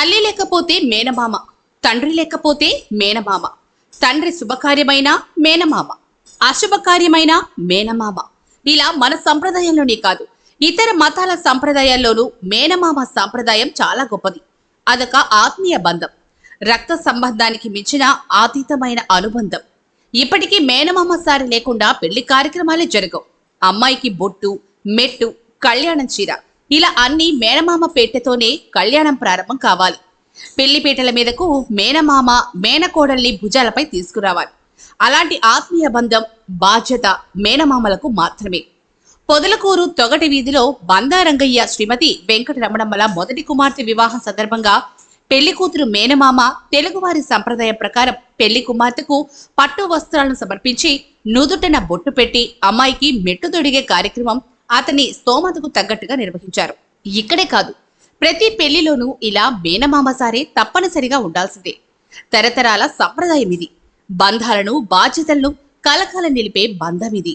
తల్లి లేకపోతే మేనమామ తండ్రి లేకపోతే మేనమామ తండ్రి శుభకార్యమైన మేనమామ అశుభకార్యమైన మేనమామ. ఇలా మన సంప్రదాయంలోనే కాదు ఇతర మతాల సంప్రదాయాల్లోనూ మేనమామ సంప్రదాయం చాలా గొప్పది. అదొక ఆత్మీయ బంధం రక్త సంబంధానికి మించిన ఆతీతమైన అనుబంధం. ఇప్పటికీ మేనమామ సారి లేకుండా పెళ్ళి కార్యక్రమాలే జరగవు. అమ్మాయికి బొట్టు మెట్టు కళ్యాణం చీర ఇలా అన్ని మేనమామ పెట్టెతోనే కళ్యాణం ప్రారంభం కావాలి. పెళ్ళిపీటల మీదకు మేనమామ మేనకోడల్ని భుజాలపై తీసుకురావాలి. అలాంటి ఆత్మీయ బంధం బాధ్యత మేనమామలకు మాత్రమే. పొదలకూరు తొగటి వీధిలో బందారంగయ్య శ్రీమతి వెంకటరమణమ్మల మొదటి కుమార్తె వివాహం సందర్భంగా పెళ్ళి కూతురు మేనమామ తెలుగువారి సంప్రదాయం ప్రకారం పెళ్ళి కుమార్తెకు పట్టు వస్త్రాలను సమర్పించి నుదుటన బొట్టు పెట్టి అమ్మాయికి మెట్టు తొడిగే కార్యక్రమం అతని స్తోమతకు తగ్గట్టుగా నిర్వహించారు. ఇక్కడే కాదు ప్రతి పెళ్ళిలోనూ ఇలా మేనమామ సారే తప్పనిసరిగా ఉండాల్సిందే. తరతరాల సంప్రదాయం ఇది బంధాలను బాధ్యతలను కలకాలం నిలిపే బంధం ఇది.